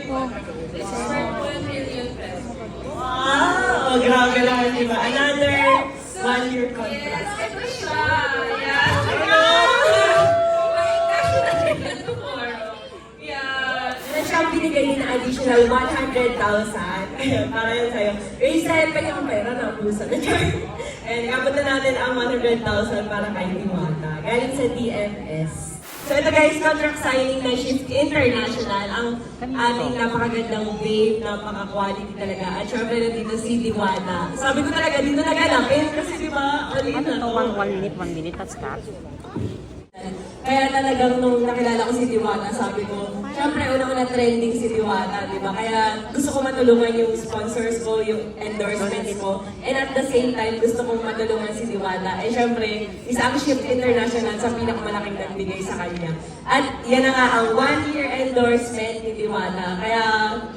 contract. This is for 1 million pesos. Wow! Grabe naman, di ba? Another one-year Yes, contract. ito siya. Rin yan tomorrow. Yan. Meron siyang binigay na additional 100,000. Ayun, para yun sa'yo. Na pa yung pera na pusa na dyan. And na natin ang 100,000 para kay Diwata. Galing sa DFS. So ito guys, contract signing ng Shift International. Ang ating napakagandang babe, napaka-quality talaga. At syempre nandito si Diwata. Sabi ko talaga, dito naganapin kasi di ba, ulit Ano na to? to. One, one minute, one minute, that's that. Kaya talagang nung nakilala ko si Diwata, sabi ko, syempre una-una trending si Diwata, di ba? Kaya gusto ko matulungan yung sponsors ko, yung endorsements ko. And at the same time, gusto kong matulungan si Diwata. Eh syempre, isa ang Shift International sa pinakamalaking nagbigay sa kanya. At yan na nga ang one-year endorsement ni Diwata. Kaya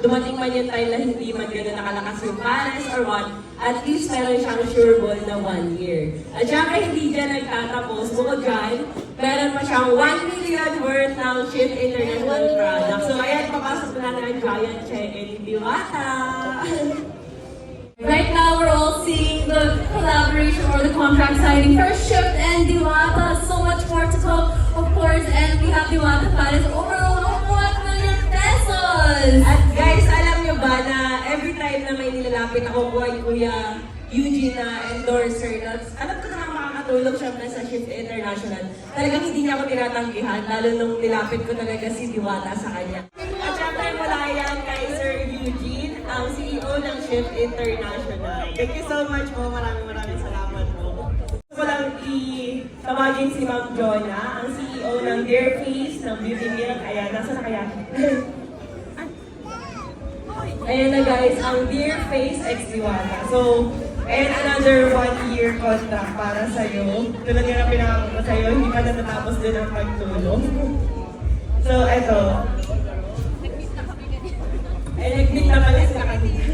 dumating man yung time na hindi man gano'n nakalakas yung pares or what, at least meron siyang sure ball na one year. At syempre, hindi dyan nagtatapos. Bukod dyan, meron pa siyang 1 million worth ng Shift International product. So, ayan, papasok na ang giant check in Diwata. Right now, we're all seeing the collaboration or the contract signing for Shift and Diwata. So much more to come, of course, and we have Diwata Paris over nilalapit ako po ay Kuya Eugene na endorser, na, alam ko na makakatulong syempre sa Shift International. Talagang hindi niya ako tinatanggihan, lalo nung nilapit ko talaga si Diwata sa kanya. At syempre wala yan kay Sir Eugene, ang CEO ng Shift International. Thank you so much po, maraming maraming salamat po. Gusto ko lang i-tawagin si Ma'am Jonah, ang CEO ng Dear Face ng Beauty Milk. Ayan, nasa na kaya? Ayan na guys, ang Dear Face X Diwata. So, ayan another one year contract para sa'yo. Tulad nga na pinakako ko sa'yo, hindi pa natatapos din ang pagtulong. so, eto. Ay, nag-meet na pala sila kanina.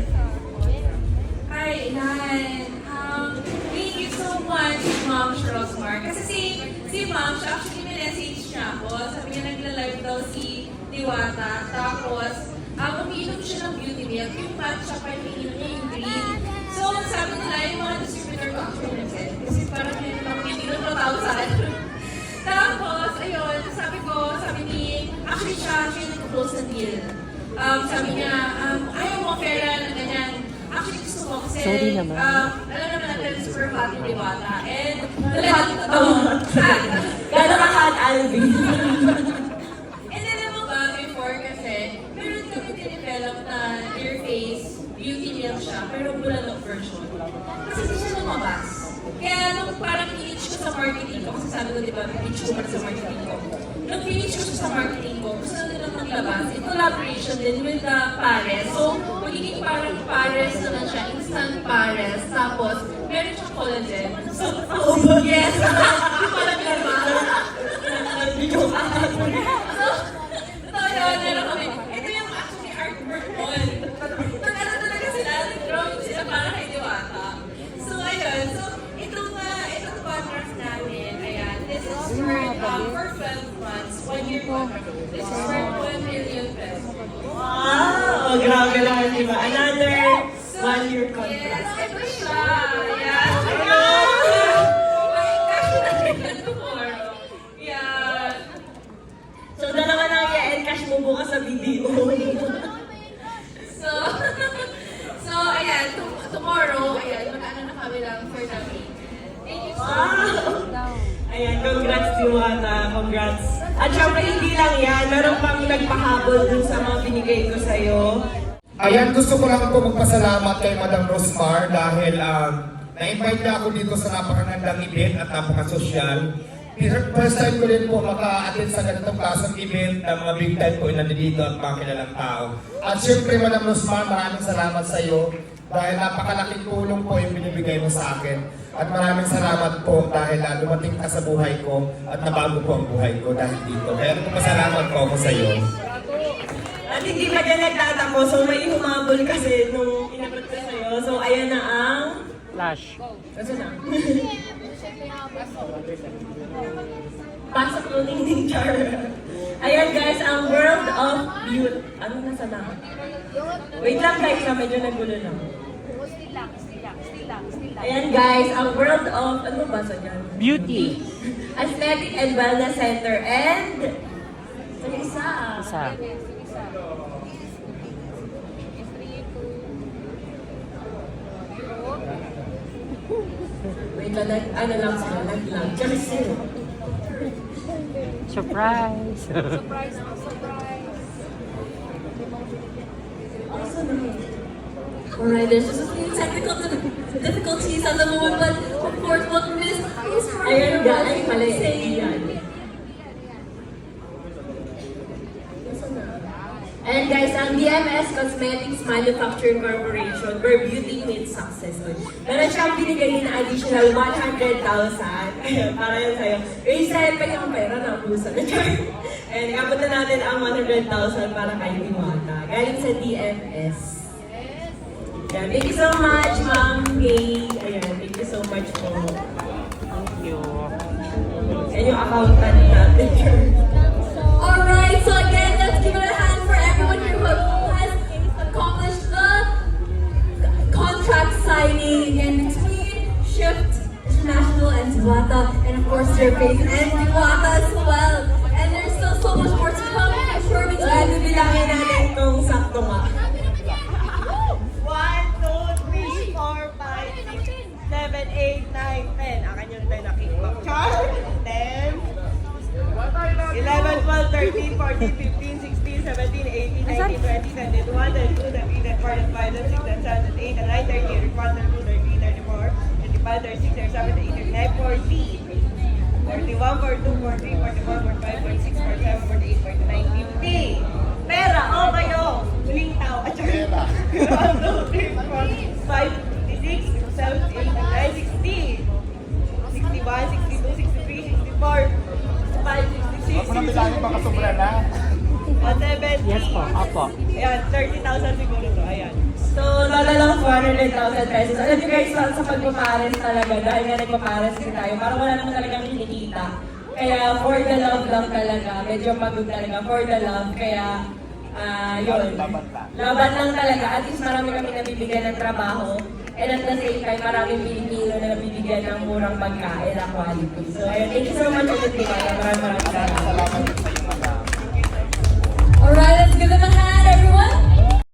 Hi, Nan. Um, thank you so much, Ma'am Rosmar. Kasi si, si Ma'am, actually may message niya ako. Sabi niya nagla-live daw si Diwata. Tapos, um, umiinom siya ng beauty milk. Yung matcha pa yung iniinom niya yung green. So, sabi nila, yung mga distributor ko actually nag-send. Kasi parang yun lang hindi lang matawag sa akin. Tapos, ayun, sabi ko, sabi ni, actually siya, siya yung nag-close na deal. Um, sabi niya, um, ayaw mo pera na ganyan. Actually, gusto ko kasi, Sorry naman. um, alam naman natin, super yung diwata. And, lahat ito. Gano'n ka hot, Alvin? And then, mo ba, before kasi, meron kami dinevelop na Face, beauty milk siya, pero bulalok version. Kasi hindi siya lumabas. Kaya nung parang pinitch ko sa marketing ko, kasi sabi ko, di ba, pinitch ko sa marketing ko. Nung pinitch ko siya sa marketing ko, gusto na nilang maglabas, in collaboration din with the Pares. So, magiging parang Pares naman siya, instant Pares. Tapos, meron siyang collagen. So, yes! Yung parang laman. So, ito yun, meron kami. Ito yung actually artwork ko. Nag-ano talaga sila, nag-drawing sila para kay Diwata. So, ayun. So, ito nga, itong contract namin, ayan, this is for, um, for 12 months, one year contract. This is for 1 million pesos. Wow! Grabe naman, di ba? Another one year Yes, contract. ito siya. Yan. So, dalawa na ang i-encash mo bukas sa video. So, so ayan, tom- tomorrow, ayan, mag-ano na kami lang for the week. Thank you so much. Wow! Ayan, congrats Diwata, congrats. At syempre, hindi lang yan, meron pang nagpahabol dun sa mga binigay ko sa'yo. Ayan, gusto ko lang po magpasalamat kay Madam Rosmar dahil um, na-invite niya ako dito sa napakagandang event at napaka-social. First time ko rin po maka-attend sa ganitong klaseng event na mga big time po yung nandito at mga kilalang tao. At syempre, Madam Rosmar, maraming salamat sa iyo dahil napakalaking tulong po yung binibigay mo sa akin. At maraming salamat po dahil uh, dumating ka sa buhay ko at nabago po ang buhay ko dahil dito. Kaya nagpapasalamat po ako sa iyo. At hindi pa dyan nagtatapos, so may humabol kasi nung inabot ko sa'yo. So, ayan na ang... Flash. Kasi na. Pasok clothing din, Char. Ayan guys, ang World of Beauty. Ano nasa na? Wait lang guys, ha, medyo nagulo lang. Still lang, still lang, still lang, still lang. Ayan guys, ang World of, ano ba sa dyan? Beauty. Aesthetic and Wellness Center and... Sa isa. Isa. Lang, nag, ano lang sila, nag-lang. Just sila. Surprise. Surprise, surprise. Alright, there's just a few technical dif- difficulties at the moment, but of course, welcome Miss Miss Ayan Harper. guys, mali. Ang DMS Cosmetics Manufacturing Corporation, where beauty meets success. Meron siyang binigay na additional 100,000. Ayun, para yun sa'yo. Reset pa yung pera na puso na And ikabot na natin ang 100,000 para kay Diwata. Galing sa DMS. Yan. Thank you so much, Ma'am Kay. Ayan, thank you so much po. Thank you. Yan yung accountant natin. Alright, so again, of course Surface and Diwata as well. And there's still so much more to come. I'm sure So, between ano bilangin natin kung sakto nga. 1, 2, 3, 4, 5, 6, 7, 8, 9, 10. Akin yung 10 na kickback. Char! 10, 11, 12, 13, 14, 15, 16, 17, 18, 19, 20, 21, 22, 23, 24, 25, 26, 27, 28, 29, 30, 31, 32, 33, 34, 35, 36, 37, 38, 39, 40. 41, 42, 43, 44, 45, 46, 47, 48, 49, 50. Pera, o kayo! Huling tao. At saka, 1, 2, 3, 4, 5, 56, 57, 58, 60. 61, 62, 63, 64, 65, 66, Ako nang bilangin baka sobra na. 170. Yes po, opo. Ayan, 30,000 siguro 100,000 pesos. Alam niyo guys, sa, sa pagpapares talaga, dahil nga nagpapares kasi tayo, parang wala naman talagang kinikita. Kaya for the love lang talaga, medyo pagod talaga, for the love. Kaya uh, yun, laban lang. talaga. At least marami kami nabibigyan ng trabaho. And at the same time, maraming Pilipino na nabibigyan ng murang pagkain na quality. So ayun, thank you so much ulit kay Kaya. Maraming maraming salamat. Salamat.